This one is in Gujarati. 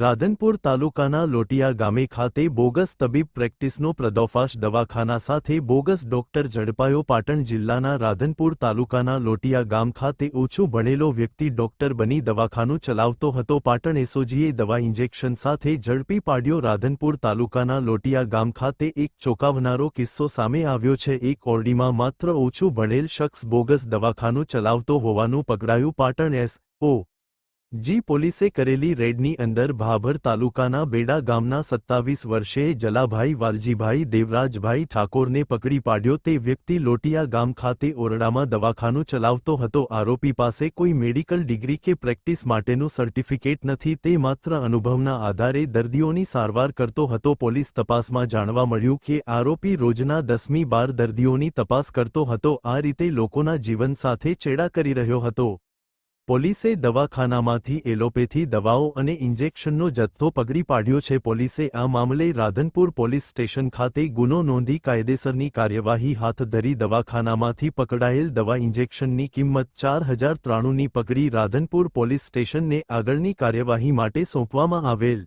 રાધનપુર તાલુકાના લોટિયા ગામે ખાતે બોગસ તબીબ પ્રેક્ટિસનો પ્રદોફાશ દવાખાના સાથે બોગસ ડોક્ટર ઝડપાયો પાટણ જિલ્લાના રાધનપુર તાલુકાના લોટિયા ગામ ખાતે ઓછું ભણેલો વ્યક્તિ ડોક્ટર બની દવાખાનું ચલાવતો હતો. પાટણ એસઓજીએ દવા ઇન્જેક્શન સાથે ઝડપી પાડ્યો. રાધનપુર તાલુકાના લોટિયા ગામ ખાતે એક ચોંકાવનારો કિસ્સો સામે આવ્યો છે. એક ઓરડીમાં માત્ર ઓછું ભણેલ શખ્સ બોગસ દવાખાનું ચલાવતો હોવાનું પકડાયું. પાટણ એસ ઓ જી પોલીસે કરેલી રેડની અંદર ભાભર તાલુકાના બેડા ગામના સત્તાવીસ વર્ષે જલાભાઈ વાલજીભાઈ દેવરાજભાઈ ઠાકોરને પકડી પાડ્યો તે વ્યક્તિ લોટિયા ગામ ખાતે ઓરડામાં દવાખાનું ચલાવતો હતો. આરોપી પાસે કોઈ મેડિકલ ડિગ્રી કે પ્રેક્ટિસ માટેનું સર્ટિફિકેટ નથી તે માત્ર અનુભવના આધારે દર્દીઓની સારવાર કરતો હતો. પોલીસ તપાસમાં જાણવા મળ્યું કે આરોપી રોજના દસમી બાર દર્દીઓની તપાસ કરતો હતો. આ રીતે લોકોના જીવન સાથે ચેડા કરી રહ્યો હતો. પોલીસે દવાખાનામાંથી એલોપેથી દવાઓ અને ઇન્જેક્શનનો જથ્થો પકડી પાડ્યો છે. પોલીસે આ મામલે રાધનપુર પોલીસ સ્ટેશન ખાતે ગુનો નોંધી કાયદેસરની કાર્યવાહી હાથ ધરી દવાખાનામાંથી પકડાયેલ દવા ઇન્જેક્શનની કિંમત ચાર હજાર ત્રાણુંની પકડી રાધનપુર પોલીસ સ્ટેશનને આગળની કાર્યવાહી માટે સોંપવામાં આવેલ.